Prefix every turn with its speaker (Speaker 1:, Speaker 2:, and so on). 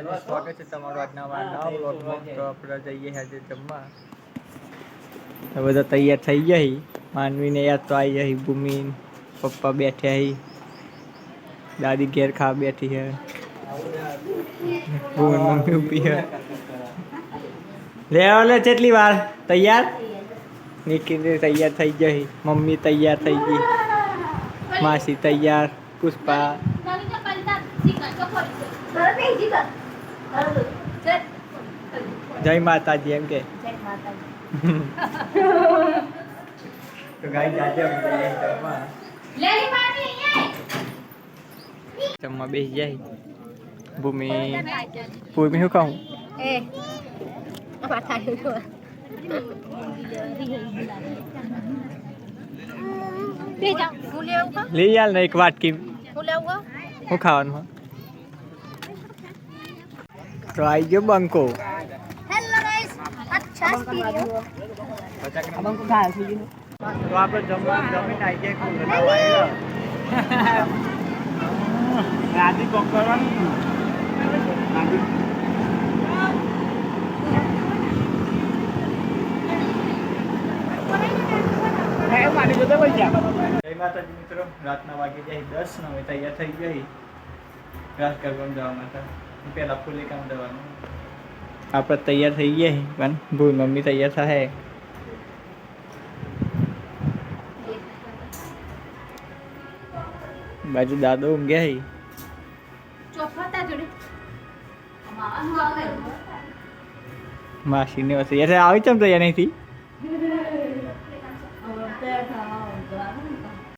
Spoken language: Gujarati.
Speaker 1: માતાજી સ્વાગત છે તમારું આજના અમારા નવા બ્લોગમાં તો આપણે જઈએ આજે જમવા તો બધા તૈયાર થઈ ગયા હી માનવીને યાદ તો આવી જઈ ભૂમિ પપ્પા બેઠ્યા હી દાદી ઘેર ખા બેઠી હે ભૂમિ મમ્મી ઊભી હે લે લે કેટલી વાર તૈયાર નિકિને તૈયાર થઈ ગઈ મમ્મી તૈયાર થઈ ગઈ માસી તૈયાર પુષ્પા જય માતાજી એમ કે. તો ગાઈ જાજે જમવા જમવા બેસી જાય. ભૂમિ ભૂમિ શું કહું? લઈ આલ ને એક વાટકી. શું ખાવાનું તો આવી ગયો બંકો તો આપણે જમવા જમીન આવી જાય વાયરો.
Speaker 2: રાજી કોક કરવાનું ગયા.
Speaker 1: જય માતાજી મિત્રો. રાતના વાગે જાય દસ નવે તૈયાર થઈ ગઈ. રાત કરવા જવા માટે. પેલા ફૂલી કામ દેવાનું આપણે તૈયાર થઈ ગયા પણ ભૂલ મમ્મી તૈયાર થાય બાજુ દાદો ઊંઘ્યા હી માસી ને વસે યાર આવી ચમ તૈયાર નહીં થી